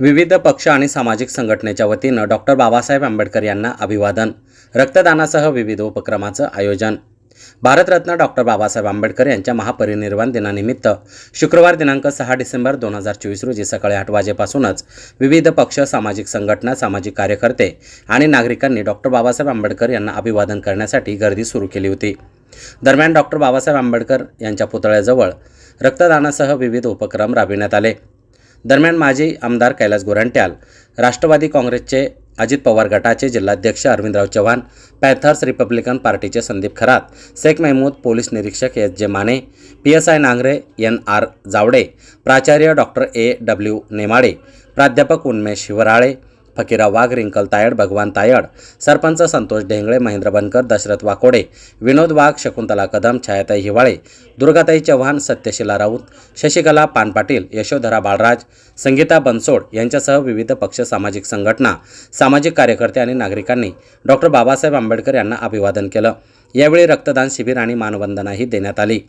विविध पक्ष आणि सामाजिक संघटनेच्या वतीनं डॉक्टर बाबासाहेब आंबेडकर यांना अभिवादन. रक्तदानासह विविध उपक्रमाचं आयोजन. भारतरत्न डॉक्टर बाबासाहेब आंबेडकर यांच्या महापरिनिर्वाण दिनानिमित्त शुक्रवार दिनांक सहा डिसेंबर दोन हजार चोवीस रोजी सकाळी आठ वाजेपासूनच विविध पक्ष सामाजिक संघटना सामाजिक कार्यकर्ते आणि नागरिकांनी डॉक्टर बाबासाहेब आंबेडकर यांना अभिवादन करण्यासाठी गर्दी सुरू केली होती. दरम्यान डॉक्टर बाबासाहेब आंबेडकर यांच्या पुतळ्याजवळ रक्तदानासह विविध उपक्रम राबविण्यात आले. दरम्यान माजी आमदार कैलास गोरंट्याल राष्ट्रवादी काँग्रेसचे अजित पवार गटाचे जिल्हाध्यक्ष अरविंदराव चव्हाण पॅथर्स रिपब्लिकन पार्टीचे संदीप खरात शेख महमूद पोलीस निरीक्षक S J Mane P S I Nangare N R Jawade प्राचार्य डॉक्टर ए डब्ल्यू नेमाडे प्राध्यापक उन्मेश शिवराळे फकीरा वाघ रिंकल तायड भगवान तायड सरपंच संतोष ढेंगळे महेंद्र बनकर दशरथ वाकोडे विनोद वाघ शकुंतला कदम छायाताई हिवाळे दुर्गाताई चव्हाण सत्यशिला राऊत शशिकला पानपाटील यशोधरा बाळराज संगीता बनसोड यांच्यासह विविध पक्ष सामाजिक संघटना सामाजिक कार्यकर्ते आणि नागरिकांनी डॉक्टर बाबासाहेब आंबेडकर यांना अभिवादन केलं. यावेळी रक्तदान शिबिर आणि मानवंदनाही देण्यात आली.